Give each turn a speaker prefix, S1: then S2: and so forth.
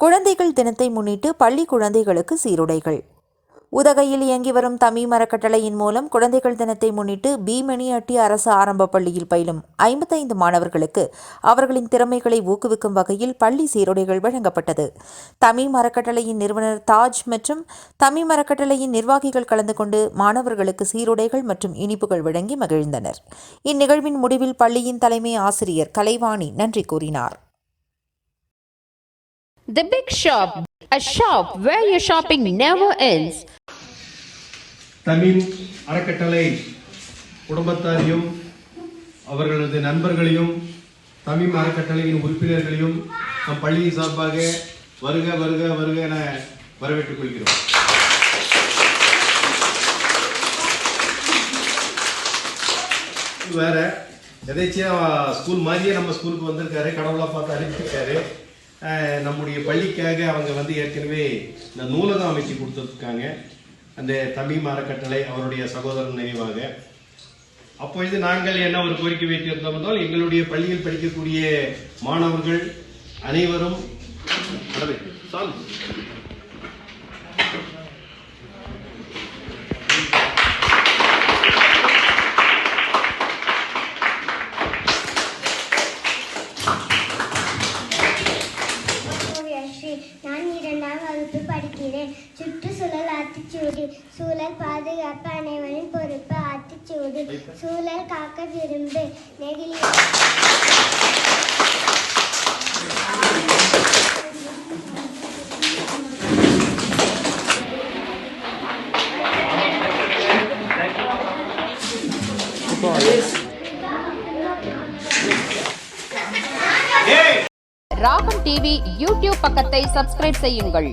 S1: குழந்தைகள் தினத்தை முன்னிட்டு பள்ளி குழந்தைகளுக்கு சீருடைகள். உதகையில் இயங்கி வரும் தமிழ் மரக்கட்டளையின் மூலம் குழந்தைகள் தினத்தை முன்னிட்டு பீமணியட்டி அரசு ஆரம்ப பள்ளியில் பயிலும் ஐம்பத்தைந்து மாணவர்களுக்கு அவர்களின் திறமைகளை ஊக்குவிக்கும் வகையில் பள்ளி சீருடைகள் வழங்கப்பட்டது. தமிழ் மரக்கட்டளையின் நிறுவனர் தாஜ் மற்றும் தமிழ் மரக்கட்டளையின் நிர்வாகிகள் கலந்து கொண்டு மாணவர்களுக்கு சீருடைகள் மற்றும் இனிப்புகள் வழங்கி மகிழ்ந்தனர். இந்நிகழ்வின் முடிவில் பள்ளியின் தலைமை ஆசிரியர் கலைவாணி நன்றி கூறினார்.
S2: The Big Shop, a shop where your shopping never ends.
S3: Tamil அறக்கட்டளை குடும்பத்தாரையும் அவர்களது நண்பர்களையும் தமிழ் அறக்கட்டளையின் உறுப்பினர்களையும் நம் பள்ளியின் சார்பாக வருக வருக வருக என வரவேற்றுக் கொள்கிறோம் வேற எதேச்சியா ஸ்கூல் மாதிரியே நம்ம ஸ்கூலுக்கு வந்திருக்காரு கடவுளா பார்த்து அனுப்பியிருக்காரு நம்முடைய பள்ளிக்காக அவங்க வந்து ஏற்கனவே இந்த நூலகம் அமைச்சு கொடுத்துருக்காங்க அந்த தமிழ் அறக்கட்டளை அவருடைய சகோதரன் நினைவாக. அப்பொழுது நாங்கள் என்ன ஒரு கோரிக்கை வைத்திருந்தோம் என்றால் எங்களுடைய பள்ளியில் படிக்கக்கூடிய மாணவர்கள் அனைவரும்
S4: சுற்றுச்சூழல் ஆத்திச்சூடி சூழல் பாதுகாப்பு அனைவரின் பொறுப்பு ஆத்திச்சூடி சூழல் காக்க விரும்பு. நெகிழி
S2: ராகம் டிவி யூடியூப் பக்கத்தை சப்ஸ்கிரைப் செய்யுங்கள்.